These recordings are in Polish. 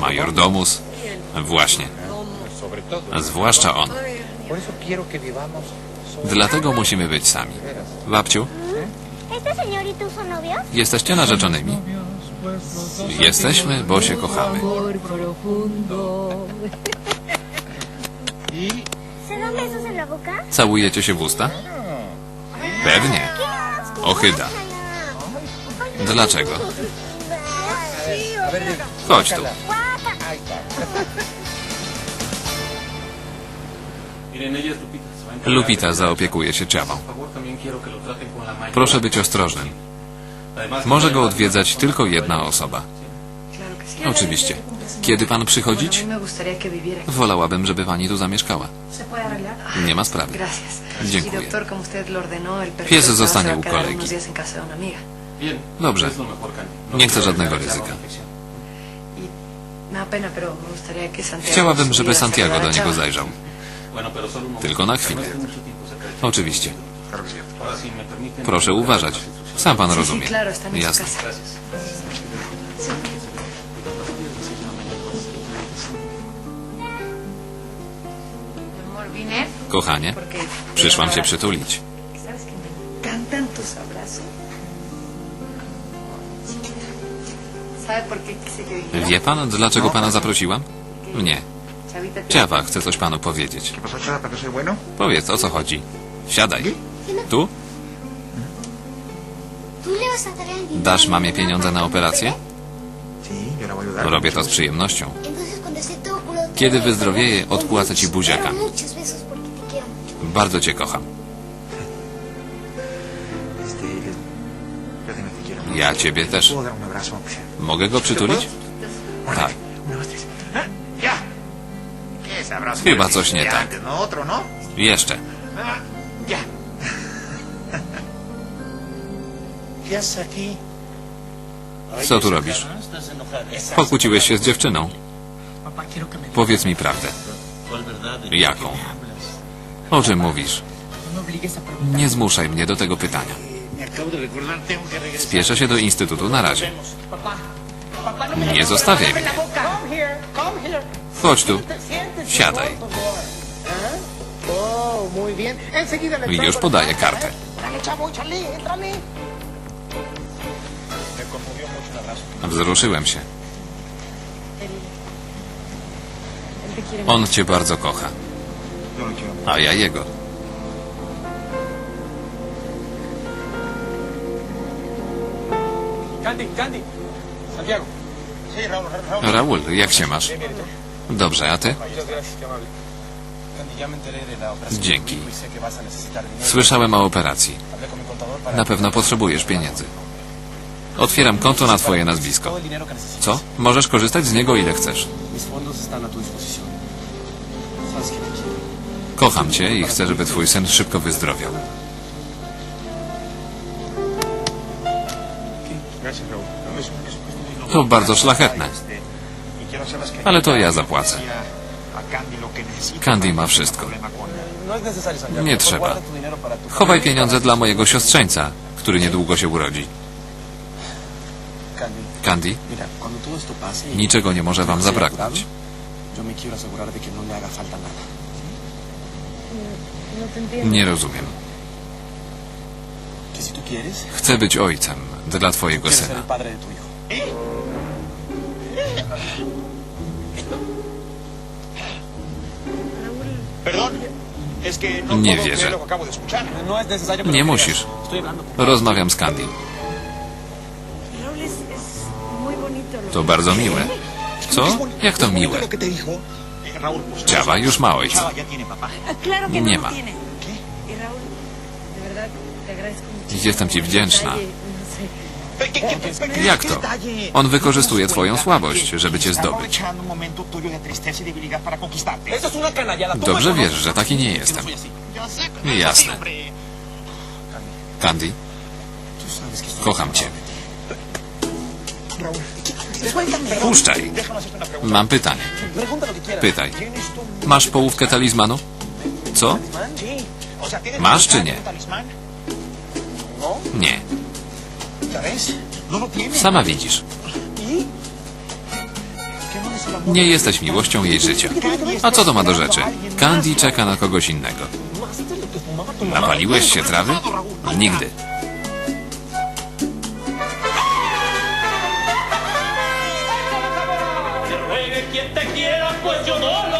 Majordomus. Właśnie. A zwłaszcza on. Dlatego musimy być sami. Babciu, ¿Este señor y jesteście narzeczonymi? Jesteśmy, bo się kochamy. Całujecie się w usta? Pewnie. Ochyda. Dlaczego? Chodź tu. Lupita. zaopiekuje się mayor- Proszę być ostrożnym. Może go odwiedzać tylko jedna osoba. Oczywiście. Kiedy pan przychodzić? Wolałabym, żeby pani tu zamieszkała. Nie ma sprawy. Dziękuję. Pies zostanie u kolegi. Dobrze. No Nie chcę żadnego ryzyka. Chciałabym, żeby Santiago do niego zajrzał. Tylko na chwilę. Oczywiście. Proszę uważać. Sam pan rozumie. Jasne. Kochanie, przyszłam cię przytulić. Wie pan, dlaczego pana zaprosiłam? Nie. Ciawa chce coś panu powiedzieć. Powiedz, o co chodzi. Siadaj. Tu? ¿Tú le vas a dar el dinero Dasz mamie pieniądze na operację? Robię to z przyjemnością. Kiedy wyzdrowieję, odpłacę ci buziaka. Bardzo cię kocham. Ja ciebie też. Mogę go przytulić? Tak. Chyba coś nie tak. Jeszcze. Co tu robisz? Pokłóciłeś się z dziewczyną. Powiedz mi prawdę. Jaką? O czym mówisz? Nie zmuszaj mnie do tego pytania. Spieszę się do instytutu na razie. Nie zostawiaj mnie. Chodź tu. Siadaj. Już podaję kartę. Wzruszyłem się. On cię bardzo kocha, a ja jego. Raúl, jak się masz? Dobrze, a ty? Dzięki. Y. Słyszałem o operacji. Na pewno potrzebujesz pieniędzy. Otwieram konto na twoje nazwisko. Co? Możesz korzystać z niego ile chcesz. Kocham cię i chcę, żeby twój syn szybko wyzdrowiał. To bardzo szlachetne. Ale to ja zapłacę. Candy ma wszystko. Nie trzeba. Chowaj pieniądze dla mojego siostrzeńca, który niedługo się urodzi. Candy, niczego nie może wam zabraknąć. curado, Yo Chcę być ojcem dla twojego syna. no Nie wierzę. No Nie musisz. Rozmawiam z Candy. To bardzo miłe. Co? Jak to ¿Es bonito miłe? Ciawa już ma ojca. No Nie ma. Jestem ci wdzięczna. detalle, no sé. ¿Qué, qué, qué, qué- Jak to? On wykorzystuje ¿Te das twoją słabość, żeby cię zdobyć. Dobrze wiesz, że taki nie jestem. Jasne. Candy, kocham cię. Puszczaj. Mam pytanie. Pytaj. ¿Tienes tú Masz połówkę talizmanu? Co? Talismán? Sí. O sea, ¿tienes ¿Más, un czy nie? Nie. Sama widzisz. Nie jesteś miłością jej życia. A co to ma do rzeczy? Candy czeka na kogoś innego. Napaliłeś się trawy? Nigdy. Te pues yo no lo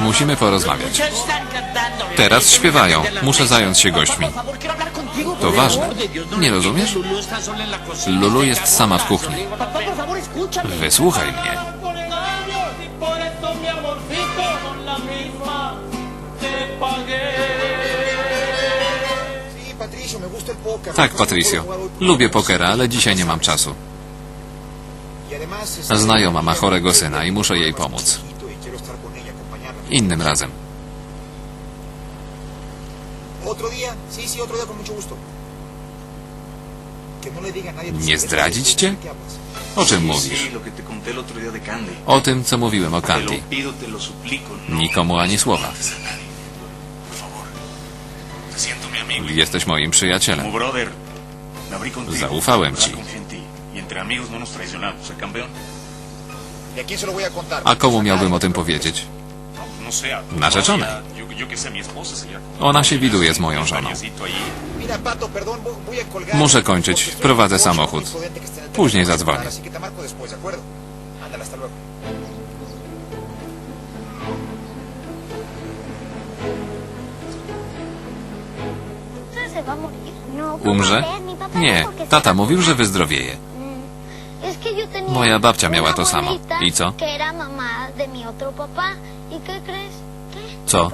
Musimy porozmawiać. Teraz śpiewają. Muszę zająć się gośćmi. To ważne. Nie rozumiesz? Lulu jest sama w kuchni. Wysłuchaj mnie. Tak, Patricio. Lubię pokera, ale dzisiaj nie mam czasu. Znajoma ma chorego syna i muszę jej pomóc. Innym razem. No Nie zdradzić cię? O czym mówisz? O tym, co mówiłem o Candy. No Nikomu ani słowa. Jesteś moim przyjacielem. Zaufałem ci. Y no ¿eh? ¿Y? A komu miałbym o tym powiedzieć? Como- Ona się widuje z moją żoną. Muszę kończyć. Prowadzę samochód. Później zadzwonię. Así que te marco después, ¿de acuerdo? Ándale, hasta luego. ¿Entonces se va a morir? No, ¿cómo Umrze? Nie. Tata mówił, że wyzdrowieje. Tenía Moja babcia miała to samo. I co? De mi otro papá. ¿Y qué crees? Co?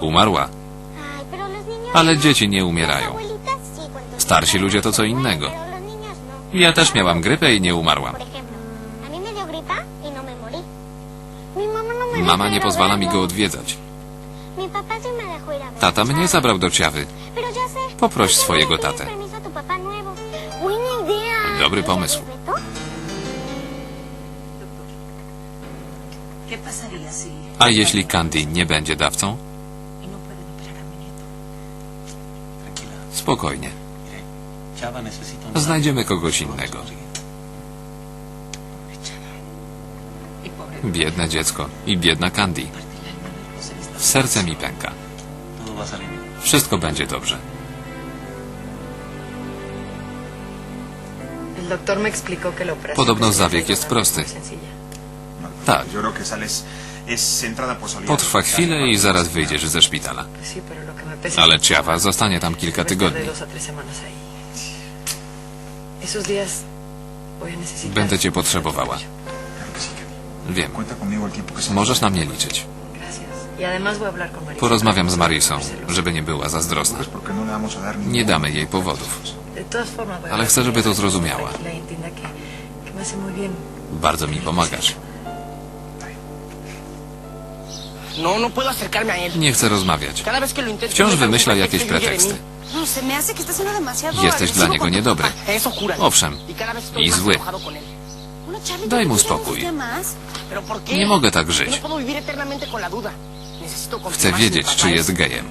Umarła. Ale no. dzieci nie umierają. Starsi ludzie to co innego. no. Ja też miałam grypę i nie umarłam. Y no Mama nie pozwala mi go odwiedzać. Tata mnie zabrał do ciawy. Poproś ¿por qué no swojego tatę. Dobry ¿Y pomysł. A jeśli Candy nie będzie dawcą? y no. Spokojnie. Znajdziemy kogoś innego. Y Biedne dziecko i biedna Candy. da- Serce mi pęka. Wszystko będzie dobrze. Podobno zabieg jest prosty. Tak. Potrwa chwilę i zaraz wyjdziesz ze szpitala. Ale Ciawa zostanie tam kilka tygodni. Będę cię potrzebowała. Wiem. Możesz na mnie liczyć. Y. Porozmawiam z Marisą, żeby nie była zazdrosna. No Nie damy jej powodów. Ale chcę, żeby to zrozumiała. Bardzo mi pomagasz. Nie chcę rozmawiać. Wciąż wymyśla jakieś preteksty. No, Jesteś dla niego niedobry. jura. Owszem. Y I zły. Daj ¿tú mu no spokój. Nie mogę tak No żyć. Chcę wiedzieć, czy es jest gejem.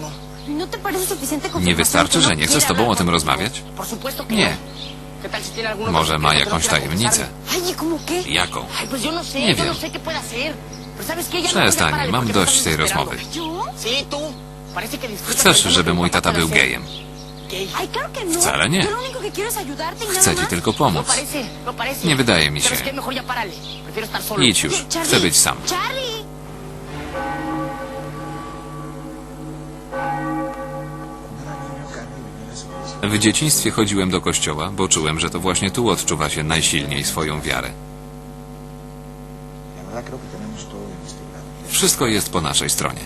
no. ¿Y ¿No Nie wystarczy, że no nie chce z tobą o tym rozmawiać? Nie. no. ¿Qué tal si tiene alguna Może ma jakąś tajemnicę. Jaką? No Nie no wiem. Przestań, mam dość tej rozmowy. Chcesz, żeby mój tata był gejem. Wcale nie. Chcę ci tylko pomóc. Nie wydaje mi się. Idź już. Chcę być sam. W dzieciństwie chodziłem do kościoła, bo czułem, że to właśnie tu odczuwa się najsilniej swoją wiarę. Wszystko jest po naszej stronie.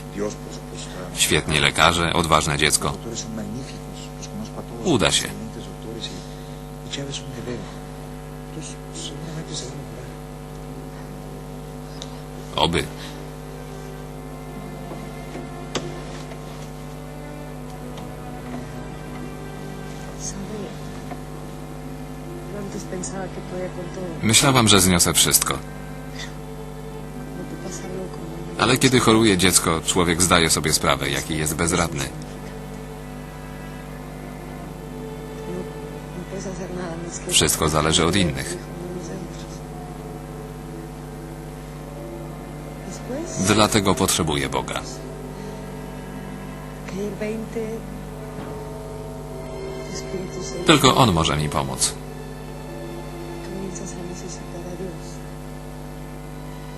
Świetni lekarze, odważne dziecko. Uda się. excelentes doctores y, y Chávez Ale kiedy choruje dziecko, człowiek zdaje sobie sprawę, jaki jest bezradny. Wszystko zależy od innych. Dlatego potrzebuję Boga. que ir 20... Tu Espíritu Santo Tylko On może mi pomóc.